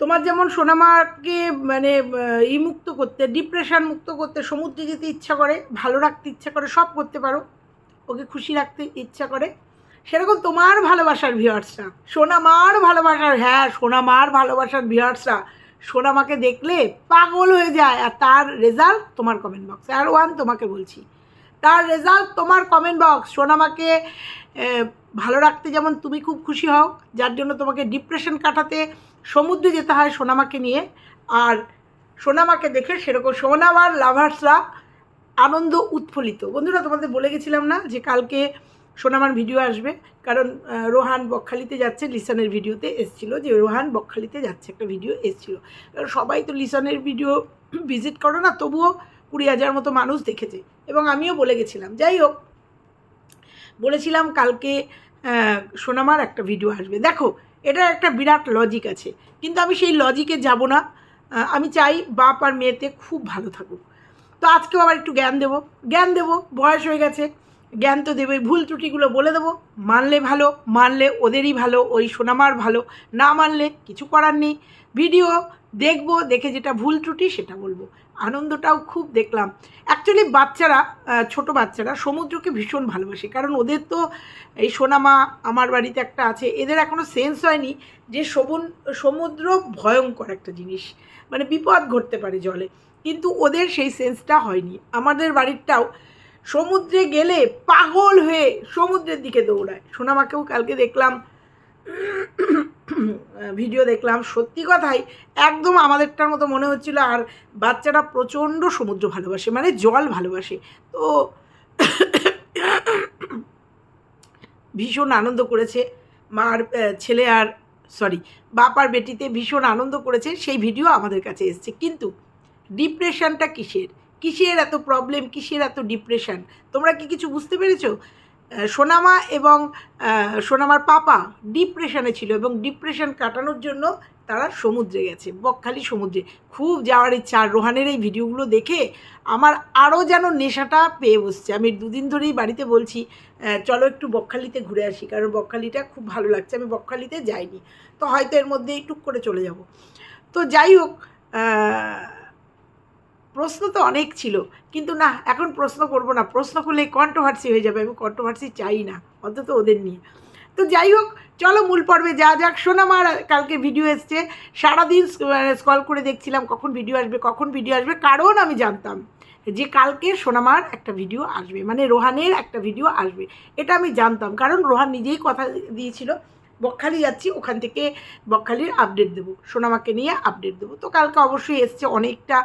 তোমার যেমন সোনামাকে মানে ই মুক্ত করতে ডিপ্রেশন মুক্ত করতে, সমুদ্রে যেতে ইচ্ছা করে, ভালো রাখতে ইচ্ছা করে, সব করতে পারো। ওকে খুশি রাখতে ইচ্ছা করে। সেরকম তোমার ভালোবাসার ভিওয়ার্সরা সোনামার ভালোবাসার হ্যাঁ সোনামার ভালোবাসার ভিওয়ার্সরা সোনামাকে দেখলে পাগল হয়ে যায়। আর তার রেজাল্ট তোমার কমেন্ট বক্স আর ওয়ান তোমাকে বলছি, তার রেজাল্ট তোমার কমেন্ট বক্স সোনামাকে ভালো রাখতে যেমন তুমি খুব খুশি হও, যার জন্য তোমাকে ডিপ্রেশন কাটাতে সমুদ্রে যেতে হয় সোনামাকে নিয়ে, আর সোনামাকে দেখে সেরকম সোনামার লাভার্সরা আনন্দ উৎফুল্লিত। বন্ধুরা, তোমাদের বলে গেছিলাম না যে কালকে সোনামার ভিডিও আসবে? কারণ রোহান বকখালিতে যাচ্ছে, লিসানের ভিডিওতে এসছিল যে রোহান বকখালিতে যাচ্ছে, একটা ভিডিও এসছিল। কারণ সবাই তো লিসানের ভিডিও ভিজিট করো না, তবুও কুড়ি হাজার মতো মানুষ দেখেছে। এবং আমিও বলে গেছিলাম, যাই হোক, বলেছিলাম কালকে সোনামার একটা ভিডিও আসবে। দেখো এটা একটা বিরাট লজিক আছে। কিন্তু আমি সেই লজিকে যাব না। আমি চাই বাপ আর মেয়েতে খুব ভালো থাকুক। তো আজকেও আবার একটু জ্ঞান দেবো। জ্ঞান দেবো, বয়স হয়ে গেছে। জ্ঞান তো দেবোই, ভুল ত্রুটিগুলো বলে দেবো। মানলে ভালো, মানলে ওদেরই ভালো, ওই সোনামার ভালো। না মানলে কিছু করার নেই। ভিডিও দেখব, দেখে যেটা ভুল ত্রুটি সেটা বলব। আনন্দটাও খুব দেখলাম। অ্যাকচুয়ালি বাচ্চারা ছোট বাচ্চারা সমুদ্রকে ভীষণ ভালোবাসে। কারণ ওদের তো এই সোনামা, আমার বাড়িতে একটা আছে, এদের এখনও সেন্স হয়নি যে সবুন সমুদ্র ভয়ঙ্কর একটা জিনিস। মানে বিপদ ঘটতে পারে জলে। কিন্তু ওদের সেই সেন্সটা হয়নি। আমাদের বাড়িরটাও সমুদ্রে গেলে পাগল হয়ে সমুদ্রের দিকে দৌড়ায়। সোনামাকেও কালকে দেখলাম ভিডিও দেখলাম, সত্যি কথাই একদম আমাদেরটার মতো মনে হচ্ছিল আর বাচ্চারা প্রচণ্ড সমুদ্র ভালোবাসে মানে জল ভালোবাসে। তো ভীষণ আনন্দ করেছে মার ছেলে আর সরি বাপার বেটিতে ভীষণ আনন্দ করেছে, সেই ভিডিও আমাদের কাছে এসছে। কিন্তু ডিপ্রেশনটা কিসের? কিসের এত প্রবলেম কিসের এত ডিপ্রেশন তোমরা কি কিছু বুঝতে পেরেছ? সোনামা এবং সোনামার পাপা ডিপ্রেশনে ছিল এবং ডিপ্রেশন কাটানোর জন্য তারা সমুদ্রে গেছে, বকখালি সমুদ্রে। খুব যাওয়ার ইচ্ছা। আর রোহানের এই ভিডিওগুলো দেখে আমার আরও যেন নেশাটা পেয়ে বসছে। আমি দুদিন ধরেই বাড়িতে বলছি চলো একটু বকখালিতে ঘুরে আসি, কারণ বকখালিটা খুব ভালো লাগছে। আমি বকখালিতে যাইনি। তো হয়তো এর মধ্যেই টুক করে চলে যাব। তো যাই হোক প্রশ্ন তো অনেক ছিল, কিন্তু না, এখন প্রশ্ন করব না। প্রশ্ন করলে কন্ট্রোভার্সি হয়ে যাবে, আমি কন্ট্রোভার্সি চাই না, অন্তত ওদের নিয়ে। তো যাই হোক, চলো মূল পর্বে যা যাক। সোনামার কালকে ভিডিও এসছে। সারাদিন স্কল করে দেখছিলাম কখন ভিডিও আসবে, কখন ভিডিও আসবে, কারণ আমি জানতাম যে কালকে সোনামার একটা ভিডিও আসবে মানে রোহানের একটা ভিডিও আসবে। এটা আমি জানতাম, কারণ রোহান নিজেই কথা দিয়েছিল বকখালি যাচ্ছি, ওখান থেকে বকখালির আপডেট দেবো, সোনামাকে নিয়ে আপডেট দেবো। তো কালকে অবশ্যই এসছে, অনেকটা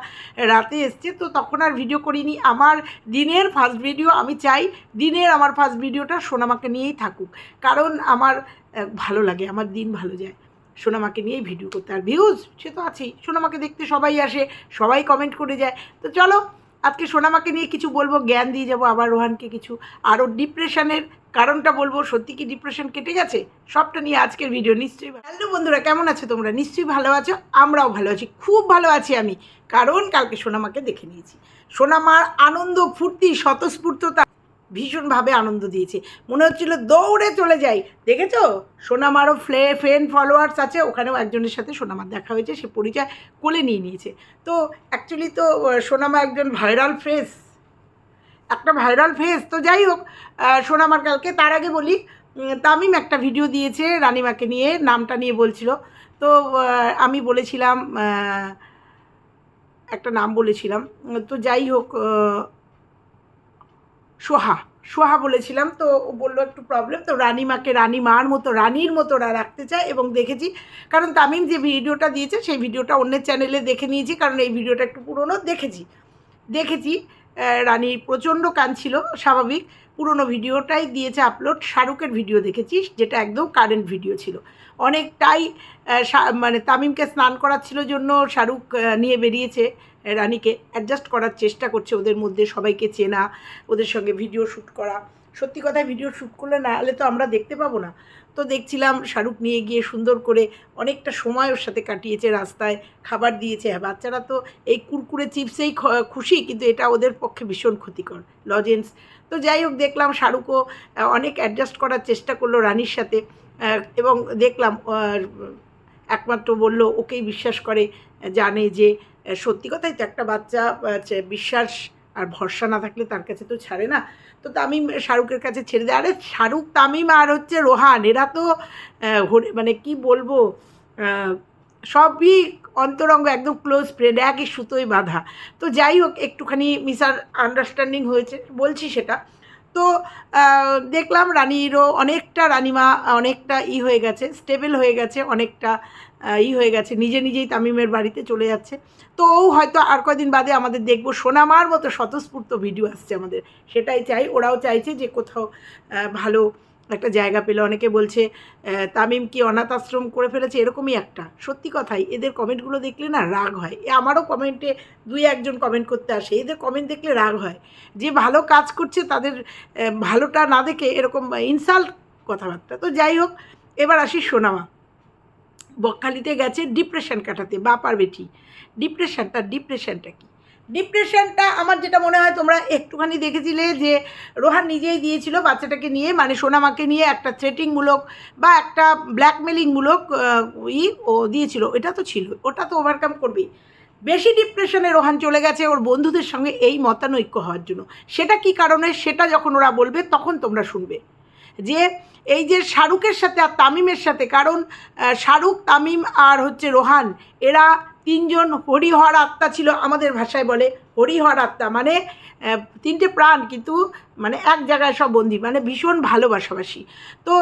রাতে এসছে, তো তখন আর ভিডিও করিনি। আমার দিনের ফার্স্ট ভিডিও আমি চাই, দিনের আমার ফার্স্ট ভিডিওটা সোনামাকে নিয়েই থাকুক। কারণ আমার ভালো লাগে, আমার দিন ভালো যায় সোনামাকে নিয়েই ভিডিও করতে। আর ভিউজ সে তো আছেই, সোনামাকে দেখতে সবাই আসে, সবাই কমেন্ট করে যায়। তো চলো, আজকে সোনামাকে নিয়ে কিছু বলব, জ্ঞান দিয়ে যাব, আবার রোহানকে কিছু আরও ডিপ্রেশনের কারণটা বলব, সত্যি কি ডিপ্রেশন কেটে গেছে? সবটা নিয়ে আজকের ভিডিও নিশ্চয়ই হ্যালো বন্ধুরা, কেমন আছো তোমরা? নিশ্চয়ই ভালো আছো, আমরাও ভালো আছি, খুব ভালো আছি আমি। কারণ কালকে সোনামাকে দেখে নিয়েছি। সোনামার আনন্দ, ফুর্তি, স্বতঃস্ফূর্ততা ভীষণভাবে আনন্দ দিয়েছে। মনে হচ্ছিল দৌড়ে চলে যাই। দেখেছ? সোনামারও ফ্লে ফ্রেন্ড ফলোয়ার্স আছে, ওখানেও একজনের সাথে সোনামার দেখা হয়েছে, সে পরিচয় কোলে নিয়ে নিয়েছে। তো অ্যাকচুয়ালি তো সোনামা একজন ভাইরাল ফেস একটা ভাইরাল ফেস তো যাই হোক সোনামার কালকে, তার আগে বলি তামিম একটা ভিডিও দিয়েছে রানিমাকে নিয়ে, নামটা নিয়ে বলছিল। তো আমি বলেছিলাম একটা নাম বলেছিলাম, তো যাই হোক সোহা সোহা বলেছিলাম, তো বলল একটু প্রবলেম তো রানিমাকে রানী মার মতো, রানীর মতো রাখতে চায় এবং দেখেছি, কারণ তামিম যে ভিডিওটা দিয়েছে, সেই ভিডিওটা অন্যের চ্যানেলে দেখে নিয়েছি, কারণ এই ভিডিওটা একটু পুরনো, দেখেছি। দেখেছি রানী প্রচণ্ড কাঁদছিল, স্বাভাবিক। পুরনো ভিডিওটাই দিয়েছে আপলোড শাহরুখের ভিডিও দেখেছিস, যেটা একদম কারেন্ট ভিডিও ছিল। অনেকটাই মানে তামিমকে স্নান করাচ্ছিল জন্য শাহরুখ নিয়ে বেরিয়েছে রানীকে। অ্যাডজাস্ট করার চেষ্টা করছে ওদের মধ্যে, সবাইকে চেনা, ওদের সঙ্গে ভিডিও শ্যুট করা। সত্যি কথায় ভিডিও শ্যুট করলে না হলে তো আমরা দেখতে পাবো না। তো দেখছিলাম শাহরুখ নিয়ে গিয়ে সুন্দর করে অনেকটা সময় ওর সাথে কাটিয়েছে, রাস্তায় খাবার দিয়েছে। হ্যাঁ বাচ্চারা তো এই কুরকুরে চিপসেই খুশি, কিন্তু এটা ওদের পক্ষে ভীষণ ক্ষতিকর, লজেন্স। তো যাই হোক, দেখলাম শাহরুখও অনেক অ্যাডজাস্ট করার চেষ্টা করল রানীর সাথে এবং দেখলাম একমাত্র বলল, ওকেই বিশ্বাস করে, জানে যে, সত্যি কথাই তো একটা বাচ্চা বিশ্বাস আর ভরসা না থাকলে তার কাছে তো ছাড়ে না। তো তামিম শাহরুখের কাছে ছেড়ে দেয় আরে শাহরুখ, তামিম আর হচ্ছে রোহান, এরা তো মানে কি বলব সবই অন্তরঙ্গ, একদম ক্লোজ ফ্রেন্ড একই সুতোই বাঁধা। তো যাই হোক, একটুখানি মিস আন্ডারস্ট্যান্ডিং হয়েছে, বলছি সেটা। তো দেখলাম রানীরও অনেকটা রানিমা, অনেকটা ই হয়ে গেছে স্টেবল হয়ে গেছে, অনেকটা ই হয়ে গেছে, নিজে নিজেই তামিমের বাড়িতে চলে যাচ্ছে। তো ও হয়তো আর কদিন বাদে আমাদের দেখব, সোনামার মতো স্বতঃস্ফূর্ত ভিডিও আসছে আমাদের। সেটাই চাই, ওরাও চাইছে যে কোথাও ভালো একটা জায়গা পেলে, অনেকে বলছে তামিম কি অনাথ আশ্রম করে ফেলেছে। এরকমই একটা। সত্যি কথাই, এদের কমেন্টগুলো দেখলে না রাগ হয়। এ আমারও কমেন্টে দুই একজন কমেন্ট করতে আসে। এদের কমেন্ট দেখলে রাগ হয়। যে ভালো কাজ করছে, তাদের ভালোটা না দেখে এরকম ইনসাল্ট কথাবার্তা। তো যাই হোক, এবার আসি সোনামা। বকখালিতে গেছে ডিপ্রেশন কাটাতে। বাপার বেটি। ডিপ্রেশনটা ডিপ্রেশনটা কি? ডিপ্রেশনটা আমার যেটা মনে হয় তোমরা একটুখানি দেখেছিলে যে রোহান নিজেই দিয়েছিল বাচ্চাটাকে নিয়ে মানে সোনামাকে নিয়ে একটা থ্রেটিংমূলক বা একটা ব্ল্যাকমেলিংমূলক ই ও দিয়েছিল। এটা তো ছিল, ওটা তো ওভারকাম করবেই। বেশি ডিপ্রেশনে রোহান চলে গেছে ওর বন্ধুদের সঙ্গে এই মতানৈক্য হওয়ার জন্য। সেটা কি কারণে? সেটা যখন ওরা বলবে, তখন তোমরা শুনবে। যে এই যে শাহরুখের সাথে আর তামিমের সাথে, কারণ শাহরুখ, তামিম আর হচ্ছে রোহান, এরা তিনজন হরিহর আত্মা ছিল, আমাদের ভাষায় বলে হরিহর আত্মা। মানে তিনটে প্রাণ কিন্তু মানে এক জায়গায় সব বন্দি মানে ভীষণ ভালোবাসাবাসি। তো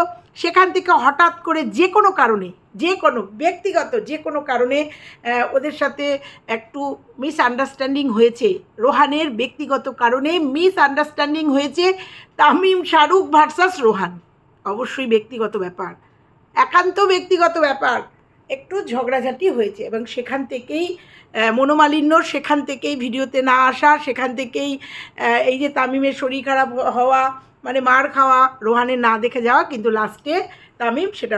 সেখান থেকে হঠাৎ করে যে কোনো কারণে, যে কোনো, ব্যক্তিগত যে কোনো কারণে ওদের সাথে একটু মিস আন্ডারস্ট্যান্ডিং হয়েছে। রোহানের ব্যক্তিগত কারণে মিস আন্ডারস্ট্যান্ডিং হয়েছে তামিম শাহরুখ ভার্সাস রোহান। অবশ্যই ব্যক্তিগত ব্যাপার। একান্ত ব্যক্তিগত ব্যাপার। একটু ঝগড়াঝাটি হয়েছে এবং সেখান থেকেই মনোমালিন্য, সেখান থেকেই ভিডিওতে না আসা, সেখান থেকেই এই যে তামিমের শরীর খারাপ হওয়া মানে মার খাওয়া, রোহানের না দেখে যাওয়া, কিন্তু লাস্টে তামিম সেটা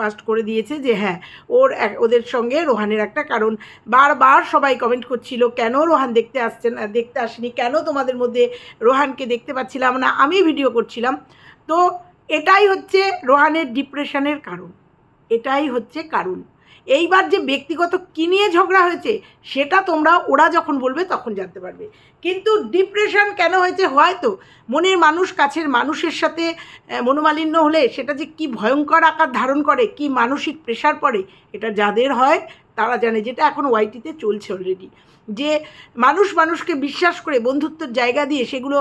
বাস্ট করে দিয়েছে যে হ্যাঁ ওর ওদের সঙ্গে রোহানের একটা কারণ। বারবার সবাই কমেন্ট করছিল, কেন রোহান দেখতে আসছে না, দেখতে আসেনি, কেন তোমাদের মধ্যে রোহানকে দেখতে পাচ্ছিলাম না? আমি ভিডিও করছিলাম। তো এটাই হচ্ছে রোহানের ডিপ্রেশনের কারণ। এটাই হচ্ছে কারণ। এইবার যে ব্যক্তিগত কী নিয়ে ঝগড়া হয়েছে, সেটা তোমরা, ওরা যখন বলবে তখন জানতে পারবে। কিন্তু ডিপ্রেশন কেন হয়েছে হয়তো? মনের মানুষ কাছের মানুষের সাথে মনোমালিন্য হলে সেটা যে কি ভয়ঙ্কর আকার ধারণ করে, কি মানসিক প্রেশার পড়ে, এটা যাদের হয়, তারা জানে যেটা এখন ওয়াইটিতে চলছে অলরেডি যে মানুষ মানুষকে বিশ্বাস করে বন্ধুত্বের জায়গা দিয়ে সেগুলো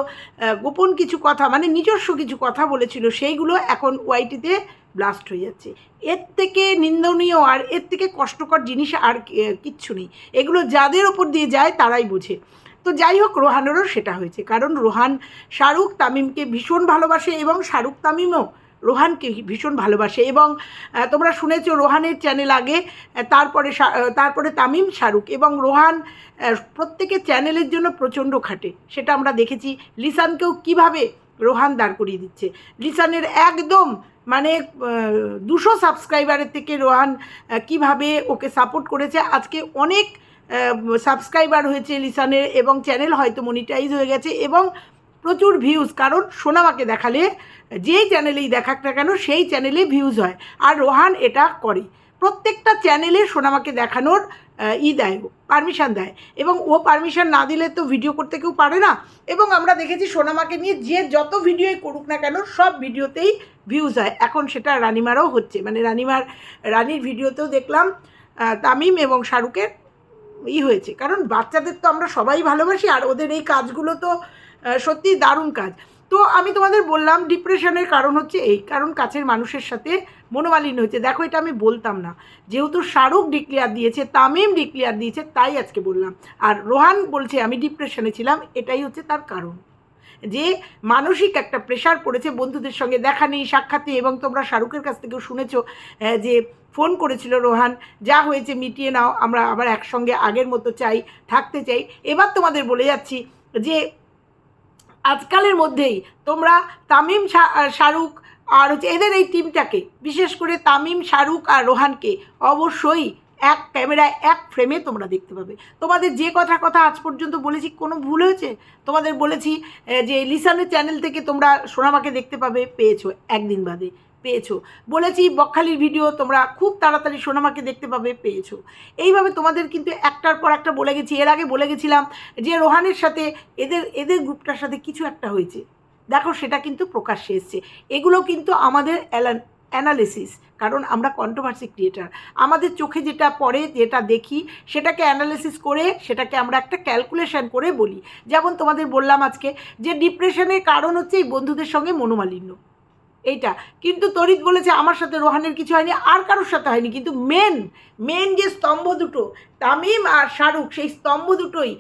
গোপন কিছু কথা মানে নিজস্ব কিছু কথা বলেছিল, সেইগুলো এখন ওয়াইটিতে ব্লাস্ট হয়ে যাচ্ছে। এর থেকে নিন্দনীয় আর এর থেকে কষ্টকর জিনিস আর কিচ্ছু নেই। এগুলো যাদের ওপর দিয়ে যায়, তারাই বোঝে। তো যাই হোক, রোহানেরও সেটা হয়েছে। কারণ রোহান শাহরুখ তামিমকে ভীষণ ভালোবাসে এবং শাহরুখ তামিমও রোহানকে ভীষণ ভালোবাসে। এবং তোমরা শুনেছো রোহানের চ্যানেল আগে তারপরে তারপরে তামিম, শাহরুখ এবং রোহান প্রত্যেকের চ্যানেলের জন্য প্রচণ্ড খাটে। সেটা আমরা দেখেছি। লিসানকেও কীভাবে রোহান দাঁড় করিয়ে দিচ্ছে। লিসানের একদম মানে দুশো সাবস্ক্রাইবারের থেকে রোহান কীভাবে ওকে সাপোর্ট করেছে, আজকে অনেক সাবস্ক্রাইবার হয়েছে লিসানের এবং চ্যানেল হয়তো মনিটাইজ হয়ে গেছে এবং প্রচুর ভিউজ, কারণ সোনামাকে দেখালে, যেই চ্যানেলেই দেখাক না কেন, সেই চ্যানেলে ভিউজ হয়। আর রোহান এটা করে। প্রত্যেকটা চ্যানেলে সোনামাকে দেখানোর ই দেয় পারমিশন দেয়। এবং ও পারমিশন না দিলে তো ভিডিও করতে কেউ পারে না। এবং আমরা দেখেছি সোনামাকে নিয়ে যে যত ভিডিওই করুক না কেন সব ভিডিওতেই ভিউজ হয়। এখন সেটা রানিমারও হচ্ছে। মানে রানিমার রানির ভিডিওতেও দেখলাম তামিম এবং শাহরুখের ই হয়েছে। কারণ বাচ্চাদের তো আমরা সবাই ভালোবাসি আর ওদের এই কাজগুলো তো আহ, সত্যিই দারুণ কাজ। তো আমি তোমাদের বললাম ডিপ্রেশনের কারণ হচ্ছে এই, কারণ কাছের মানুষের সাথে মনোমালিন্য হয়েছে। দেখো, এটা আমি বলতাম না। যেহেতু শাহরুখ ডিক্লেয়ার দিয়েছে, তামিম ডিক্লেয়ার দিয়েছে, তাই আজকে বললাম। আর রোহান বলছে, আমি ডিপ্রেশনে ছিলাম। এটাই হচ্ছে তার কারণ। যে মানসিক একটা প্রেশার পড়েছে বন্ধুদের সঙ্গে, দেখা নেই, সাক্ষাৎ নেই, এবং তোমরা শাহরুখের কাছ থেকেও শুনেছো যে ফোন করেছিল রোহান, যা হয়েছে মিটিয়ে নাও, আমরা আবার একসঙ্গে আগের মতো চাই, থাকতে চাই। এবার তোমাদের বলে যাচ্ছি যে আজকালের মধ্যেই তোমরা তামিম শাহরুখ আর হচ্ছে এদের এই টিমটাকে বিশেষ করে তামিম, শাহরুখ আর রোহানকে অবশ্যই এক ক্যামেরায়, এক ফ্রেমে তোমরা দেখতে পাবে। তোমাদের যে কথা কথা আজ পর্যন্ত বলেছি, কোনো ভুল হয়েছে? তোমাদের বলেছি যে লিসানের চ্যানেল থেকে তোমরা সোনামাকে দেখতে পাবে, পেয়েছ একদিন বাদে। পেয়েছ। বলেছি, বকখালির ভিডিও তোমরা খুব তাড়াতাড়ি সোনামাকে দেখতে পাবে, পেয়েছ। এইভাবে তোমাদের কিন্তু একটার পর একটা বলে গেছি। এর আগে বলে গেছিলাম যে, রোহানের সাথে, এদের এদের গ্রুপটার সাথে কিছু একটা হয়েছে। দেখো, সেটা কিন্তু প্রকাশ্যে এসছে। এগুলো কিন্তু আমাদের অ্যালান, অ্যানালিসিস, কারণ আমরা কন্ট্রোভার্সি ক্রিয়েটার আমাদের চোখে যেটা পড়ে, যেটা দেখি, সেটাকে অ্যানালিসিস করে, সেটাকে আমরা একটা ক্যালকুলেশন করে বলি। যেমন তোমাদের বললাম আজকে যে ডিপ্রেশনের কারণ হচ্ছে এই বন্ধুদের সঙ্গে মনোমালিন্য। এইটা। কিন্তু তরিত বলেছে, আমার সাথে রোহানের কিছু হয়নি, আর কারোর সাথে হয়নি। কিন্তু মেন মেন যে স্তম্ভ দুটো, তামিম আর শাহরুখ, সেই স্তম্ভ দুটোই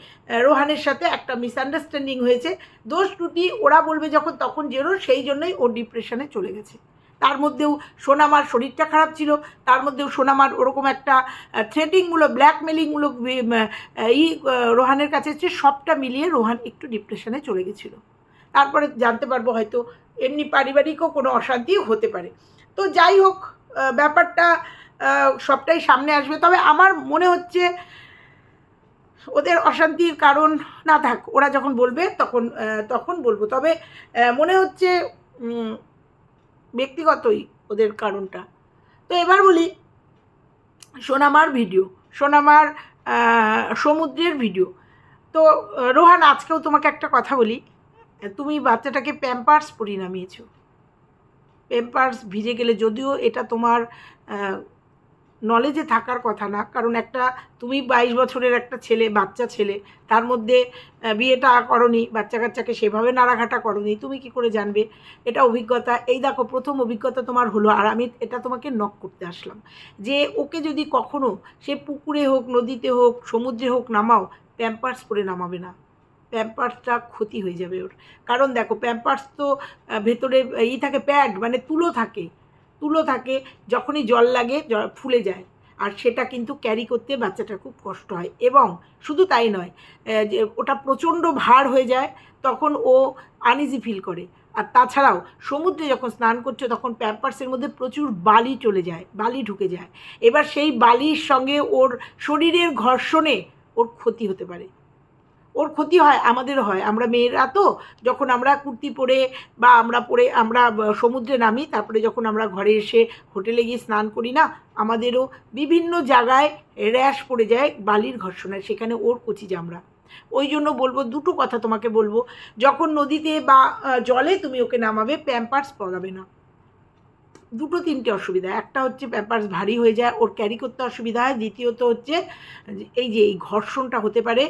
রোহানের সাথে একটা মিসআন্ডারস্ট্যান্ডিং হয়েছে। দোষ ত্রুটি ওরা বলবে যখন, তখন জেরো, সেই জন্যই ও ডিপ্রেশনে চলে গেছে। তার মধ্যেও সোনামার শরীরটা খারাপ ছিল, তার মধ্যেও সোনামার ওরকম একটা থ্রেটিংমূলক ব্ল্যাকমেলিংমূলক ই রোহানের কাছে সবটা মিলিয়ে রোহান একটু ডিপ্রেশনে চলে গেছিল। তারপরে জানতে পারব হয়তো এমনি পারিবারিকও কোনো অশান্তিও হতে পারে। তো যাই হোক ব্যাপারটা সবটাই সামনে আসবে। তবে আমার মনে হচ্ছে ওদের অশান্তির কারণ না থাক, ওরা যখন বলবে তখন তখন বলব। তবে মনে হচ্ছে ব্যক্তিগতই ওদের কারণটা। তো এবার বলি, সোনামার ভিডিও, সোনামার সমুদ্রের ভিডিও। তো, রোহান, আজকেও তোমাকে একটা কথা বলি। তুমি বাচ্চাটাকে প্যাম্পার্স পরিয়ে প্যাম্পার্স ভিজে গেলে যদিও এটা তোমার নলেজে থাকার কথা না, কারণ একটা তুমি বাইশ বছরের একটা ছেলে, বাচ্চা ছেলে, তার মধ্যে বিয়েটা করনি, বাচ্চা কাচ্চাকে সেভাবে নাড়াঘাটা করনি, তুমি কি করে জানবে? এটা অভিজ্ঞতা, এই দেখো, প্রথম অভিজ্ঞতা তোমার হলো, আর আমি এটা তোমাকে নক করতে আসলাম, যে ওকে যদি কখনো সে পুকুরে হোক, নদীতে হোক, সমুদ্রে হোক নামাও প্যাম্পার্স পরে নামাবে না। প্যাম্পার্সটা ক্ষতি হয়ে যাবে ওর। কারণ দেখো, প্যাম্পার্স তো ভেতরে ই থাকে, প্যাড মানে তুলো থাকে। তুলো থাকে, যখনই জল লাগে ফুলে যায়। আর সেটা কিন্তু ক্যারি করতে বাচ্চাটার খুব কষ্ট হয়। এবং শুধু তাই নয় যে ওটা প্রচণ্ড ভার হয়ে যায়, তখন ও আনইজি ফিল করে। আর তাছাড়াও, সমুদ্রে যখন স্নান করছে, তখন প্যাম্পার্সের মধ্যে প্রচুর বালি চলে যায়, বালি ঢুকে যায়। এবার সেই বালির সঙ্গে ওর শরীরের ঘর্ষণে ওর ক্ষতি হতে পারে। ওর ক্ষতি হয়, আমাদেরও হয়। আমরা মেয়েরা তো, যখন আমরা কুর্তি পরে বা আমরা পরে আমরা সমুদ্রে নামি, তারপরে যখন আমরা ঘরে এসে হোটেলে গিয়ে স্নান করি না, আমাদেরও বিভিন্ন জায়গায় র্যাশ পড়ে যায় বালির ঘর্ষণায়, সেখানে ওর কচি জামরা ওই জন্য বলব, দুটো কথা তোমাকে বলব, যখন নদীতে বা জলে তুমি ওকে নামাবে, প্যাম্পার্স পরাবে না। দুটো তিনটে অসুবিধা, একটা হচ্ছে প্যাম্পার্স ভারী হয়ে যায়, ওর ক্যারি করতে অসুবিধা হয়, দ্বিতীয়ত হচ্ছে, এই যে এই ঘর্ষণটা হতে পারে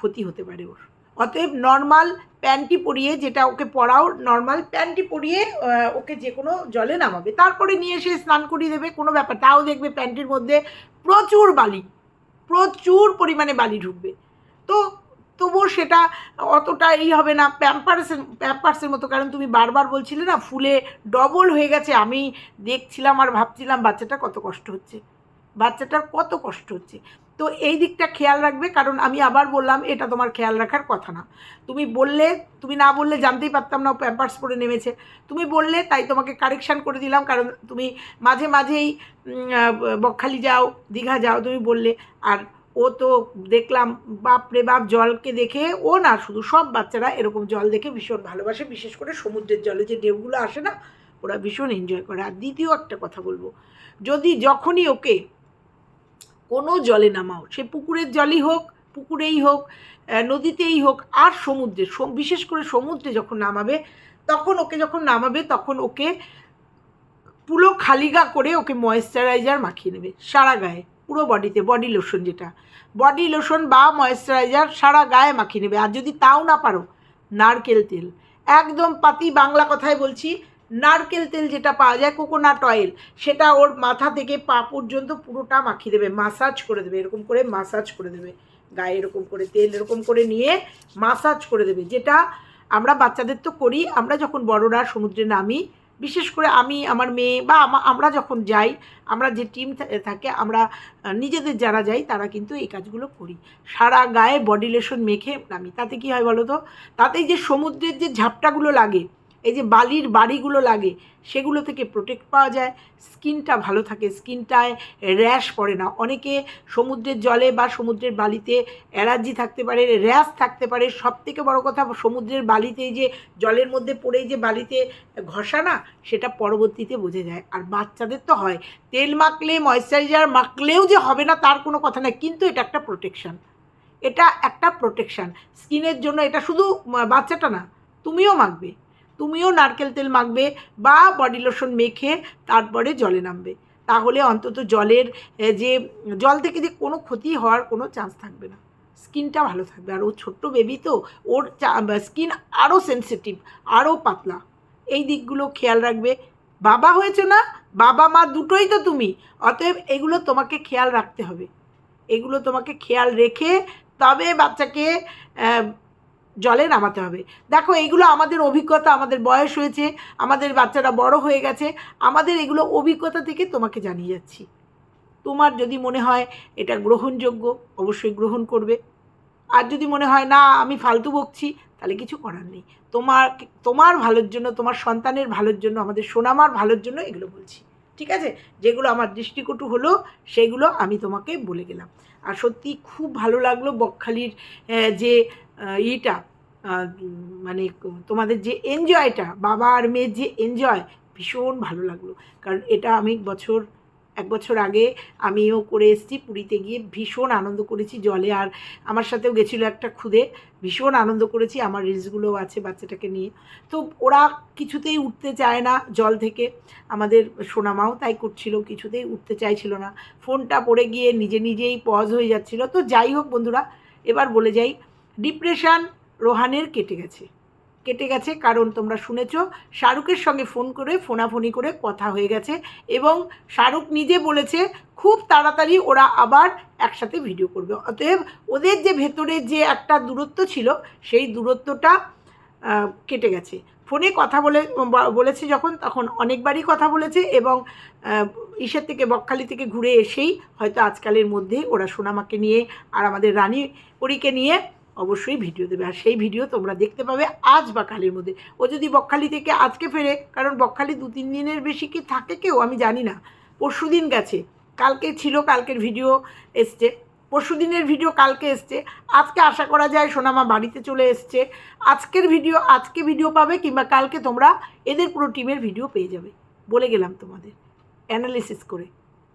ক্ষতি হতে পারে ওর। অতএব নর্মাল প্যান্টি পরিয়ে যেটা ওকে পরাও নর্মাল প্যান্টি পরিয়ে ওকে যে কোনো জলে নামাবে। তারপরে নিয়ে এসে স্নান করিয়ে দেবে, কোনো ব্যাপার। তাও দেখবে প্যান্টির মধ্যে প্রচুর বালি, প্রচুর পরিমাণে বালি ঢুকবে। তো তবুও সেটা অতটা এই হবে না প্যাম্পার্সের প্যাম্পার্সের মতো। কারণ তুমি বারবার বলছিলে না, ফুলে ডবল হয়ে গেছে। আমি দেখছিলাম আর ভাবছিলাম, বাচ্চাটা কত কষ্ট হচ্ছে। বাচ্চাটার কত কষ্ট হচ্ছে। তো এই দিকটা খেয়াল রাখবে, কারণ আমি আবার বললাম, এটা তোমার খেয়াল রাখার কথা না। তুমি বললে, তুমি না বললে জানতেই পারতাম না প্যাম্পার্স পরে নেমেছে। তুমি বললে, তাই তোমাকে কারেকশান করে দিলাম, কারণ তুমি মাঝে মাঝেই বকখালি যাও, দীঘা যাও, তুমি বললে। আর ও তো দেখলাম, বাপ রে বাপ, জলকে দেখে ও না, শুধু সব বাচ্চারা এরকম জল দেখে ভীষণ ভালোবাসে, বিশেষ করে সমুদ্রের জলে যে ঢেউগুলো আসে না, ওরা ভীষণ এনজয় করে। আর দ্বিতীয় একটা কথা বলব, যদি যখনই ওকে কোনো জলে নামাও। সে পুকুরের জলই হোক, পুকুরেই হোক নদীতেই হোক আর সমুদ্রে বিশেষ করে সমুদ্রে যখন নামাবে, তখন ওকে যখন নামাবে, তখন ওকে পুরো খালিগা করে ওকে ময়েশ্চারাইজার মাখিয়ে নেবে, সারা গায়ে, পুরো বডিতে বডি লোশন যেটা। বডি লোশন বা ময়েশ্চারাইজার সারা গায়ে মাখিয়ে নেবে। আর যদি তাও না পারো, নারকেল তেল। একদম পাতি বাংলা কথায় বলছি নারকেল তেল যেটা পাওয়া যায় কোকোনাট অয়েল সেটা ওর মাথা থেকে পা পর্যন্ত পুরোটা মাখিয়ে দেবে মাসাজ করে দেবে, এরকম করে মাসাজ করে দেবে। গায়ে এরকম করে তেল এরকম করে নিয়ে মাসাজ করে দেবে, যেটা আমরা বাচ্চাদের তো করি, আমরা যখন বড়রা সমুদ্রে নামি, বিশেষ করে আমি, আমার মেয়ে বা আমরা যখন যাই, আমরা যে টিম থাকে, আমরা নিজেদের যারা যাই, তারা কিন্তু এই কাজগুলো করি। সারা গায়ে বডি লোশন মেখে নামি। তাতে কি হয় বলো তো? তাতে যে সমুদ্রের যে ঝাপটাগুলো লাগে এই যে বালির বাড়িগুলো লাগে, সেগুলো থেকে প্রোটেক্ট পাওয়া যায়। স্কিনটা ভালো থাকে, স্কিনটায় র্যাশ পড়ে না। অনেকে সমুদ্রের জলে বা সমুদ্রের বালিতে অ্যালার্জি থাকতে পারে র্যাশ থাকতে পারে। সব থেকে বড়ো কথা, সমুদ্রের বালিতে যে জলের মধ্যে পড়েই যে বালিতে ঘষা না সেটা পরবর্তীতে বোঝা যায়। আর বাচ্চাদের তো হয়। তেল মাখলে ময়শ্চারাইজার মাখলেও যে হবে না, তার কোনো কথা নাই। কিন্তু এটা একটা প্রোটেকশান এটা একটা প্রোটেকশান স্কিনের জন্য এটা শুধু বাচ্চাটা না, তুমিও মাখবে। তুমিও নারকেল তেল মাখবে বা বডি লোশন মেখে তারপরে জলে নামবে। তাহলে অন্তত জলের যে, জল থেকে যে কোনো ক্ষতি হওয়ার কোনো চান্স থাকবে না। স্কিনটা ভালো থাকবে। আর ও ছোট্ট বেবি তো, ওর স্কিন আরও সেন্সিটিভ আরও পাতলা। এই দিকগুলো খেয়াল রাখবে। বাবা হয়েছে না? বাবা, মা দুটোই তো তুমি। অতএব এগুলো তোমাকে খেয়াল রাখতে হবে। এগুলো তোমাকে খেয়াল রেখে তবে বাচ্চাকে জলে নামাতে হবে। দেখো, এইগুলো আমাদের অভিজ্ঞতা, আমাদের বয়স হয়েছে, আমাদের বাচ্চারা বড় হয়ে গেছে, আমাদের এগুলো অভিজ্ঞতা থেকে তোমাকে জানিয়ে যাচ্ছি। তোমার যদি মনে হয় এটা গ্রহণযোগ্য, অবশ্যই গ্রহণ করবে। আর যদি মনে হয়, না, আমি ফালতু বকছি, তাহলে কিছু করার নেই। তোমার তোমার ভালোর জন্য, তোমার সন্তানের ভালোর জন্য, আমাদের সোনামার ভালোর জন্য এগুলো বলছি। ঠিক আছে? যেগুলো আমার দৃষ্টিকটু হলো, সেগুলো আমি তোমাকে বলে গেলাম। আর সত্যি খুব ভালো লাগল বকখালির যে ইটা মানে তোমাদের যে এনজয়টা বাবা আর মেয়ের যে এনজয় ভীষণ ভালো লাগল। কারণ এটা আমি বছর, এক বছর আগে আমিও করে এসেছি পুরীতে গিয়ে, ভীষণ আনন্দ করেছি জলে। আর আমার সাথেও গেছিল একটা খুদে, ভীষণ আনন্দ করেছি আমার রিলসগুলোও আছে বাচ্চাটাকে নিয়ে। তো ওরা কিছুতেই উঠতে চায় না জল থেকে। আমাদের সোনামাও তাই করছিল, কিছুতেই উঠতে চাইছিল না। ফোনটা পড়ে গিয়ে নিজে নিজেই পজ হয়ে যাচ্ছিল। তো যাই হোক বন্ধুরা, এবার বলে যাই ডিপ্রেশান রোহানের কেটে গেছে। কেটে গেছে কারণ তোমরা শুনেছ, শাহরুখের সঙ্গে ফোন করে, ফোনাফোনি করে কথা হয়ে গেছে এবং শাহরুখ নিজে বলেছে, খুব তাড়াতাড়ি ওরা আবার একসাথে ভিডিও করবে। অতএব ওদের যে ভেতরে যে একটা দূরত্ব ছিল, সেই দূরত্বটা কেটে গেছে। ফোনে কথা বলে বলেছে যখন, তখন অনেকবারই কথা বলেছে এবং ইসের থেকে বকখালি থেকে ঘুরে এসেই হয়তো আজকালের মধ্যেই ওরা সোনামাকে নিয়ে আর আমাদের রানী পরীকে নিয়ে অবশ্যই ভিডিও দেবে। আর সেই ভিডিও তোমরা দেখতে পাবে আজ বা কালের মধ্যে। ও যদি বকখালি থেকে আজকে ফেরে, কারণ বকখালি দু, তিন দিনের বেশি কি থাকে কেউ? আমি জানি না। পরশু দিন গেছে। কালকে ছিল, কালকের ভিডিও এসছে। পরশু দিনের ভিডিও কালকে এসছে। আজকে আশা করা যায় সোনামা বাড়িতে চলে এসছে। আজকের ভিডিও, আজকে ভিডিও পাবে কিংবা কালকে তোমরা এদের পুরো টিমের ভিডিও পেয়ে যাবে। বলে গেলাম তোমাদের। অ্যানালিসিস করে।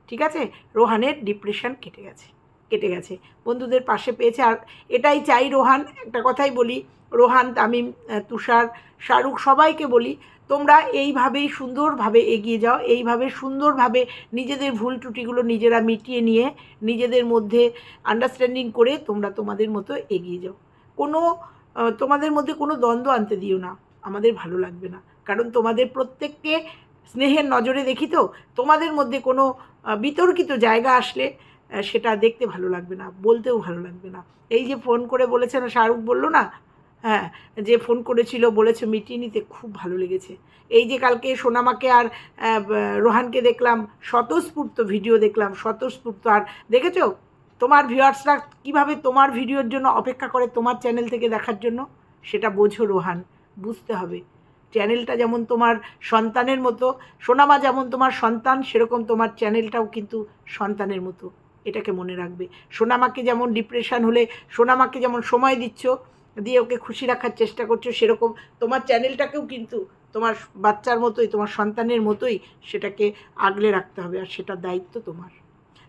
ঠিক আছে? রোহানের ডিপ্রেশন কেটে গেছে। কেটে গেছে। বন্ধুদের পাশে পেয়েছে। আর এটাই চাই রোহান, একটা কথাই বলি, রোহান, তামিম তুষার, শাহরুখ সবাইকে বলি, তোমরা এইভাবেই সুন্দরভাবে এগিয়ে যাও, এইভাবে সুন্দরভাবে নিজেদের ভুল ত্রুটিগুলো নিজেরা মিটিয়ে নিয়ে, নিজেদের মধ্যে আন্ডারস্ট্যান্ডিং করে তোমরা তোমাদের মতো এগিয়ে যাও। কোনো তোমাদের মধ্যে কোনো দ্বন্দ্ব আনতে দিও না। আমাদের ভালো লাগবে না। কারণ তোমাদের প্রত্যেককে স্নেহের নজরে দেখি তো, তোমাদের মধ্যে কোনো বিতর্কিত জায়গা আসলে সেটা দেখতে ভালো লাগবে না, বলতেও ভালো লাগবে না। এই যে ফোন করে বলেছে না, শাহরুখ বলল না? হ্যাঁ যে ফোন করেছিল, বলেছে মিটিয়ে নিতে, খুব ভালো লেগেছে। এই যে কালকে সোনামাকে আর রোহানকে দেখলাম, স্বতঃস্ফূর্ত ভিডিও দেখলাম, স্বতঃস্ফূর্ত। আর দেখেছ? তোমার ভিউয়ার্সরা কীভাবে তোমার ভিডিওর জন্য অপেক্ষা করে তোমার চ্যানেল থেকে দেখার জন্য? সেটা বোঝো রোহান, বুঝতে হবে। চ্যানেলটা যেমন তোমার সন্তানের মতো, সোনামা যেমন তোমার সন্তান, সেরকম তোমার চ্যানেলটাও কিন্তু সন্তানের মতো। এটাকে মনে রাখবে। সোনামাকে যেমন ডিপ্রেশন হলে, সোনামাকে যেমন সময় দিচ্ছ, দিয়ে ওকে খুশি রাখার চেষ্টা করছ, সেরকম তোমার চ্যানেলটাকেও কিন্তু তোমার বাচ্চার মতোই, তোমার সন্তানের মতোই সেটাকে আগলে রাখতে হবে, আর সেটার দায়িত্ব তোমার।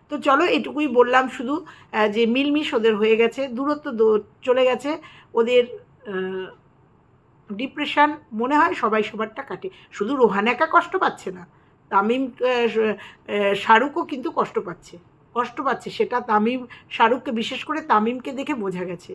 তো চলো, এটুকুই বললাম শুধু যে মিলমিশ ওদের হয়ে গেছে, দূরত্ব দূর- চলে গেছে, ওদের ডিপ্রেশান মনে হয় সবাই সবারটা কাটে। শুধু রোহান একা কষ্ট পাচ্ছে না, তামিম শাহরুখও কিন্তু কষ্ট পাচ্ছে। কষ্ট পাচ্ছে, সেটা তামিম শাহরুখকে, বিশেষ করে তামিমকে দেখে বোঝা গেছে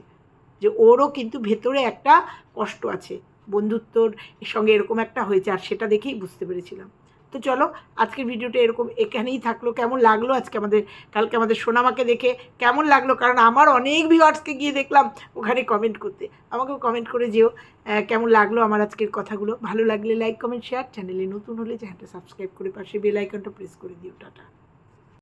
যে ওরও কিন্তু ভেতরে একটা কষ্ট আছে, বন্ধুত্বর সঙ্গে এরকম একটা হয়েছে, আর সেটা দেখেই বুঝতে পেরেছিলাম। তো চলো, আজকের ভিডিওটা এরকম এখানেই থাকল। কেমন লাগল আজকে আমাদের, কালকে আমাদের সোনামাকে দেখে? কেমন লাগল? কারণ আমার অনেক ভিউয়ার্সকে গিয়ে দেখলাম ওখানে কমেন্ট করতে। আমাকেও কমেন্ট করে যেও কেমন লাগল আমার আজকের কথাগুলো? ভালো লাগলে লাইক কমেন্ট শেয়ার চ্যানেলে নতুন হলে চ্যানেলটা সাবস্ক্রাইব করে পাশে বেল আইকনটা প্রেস করে দিও। টাটা।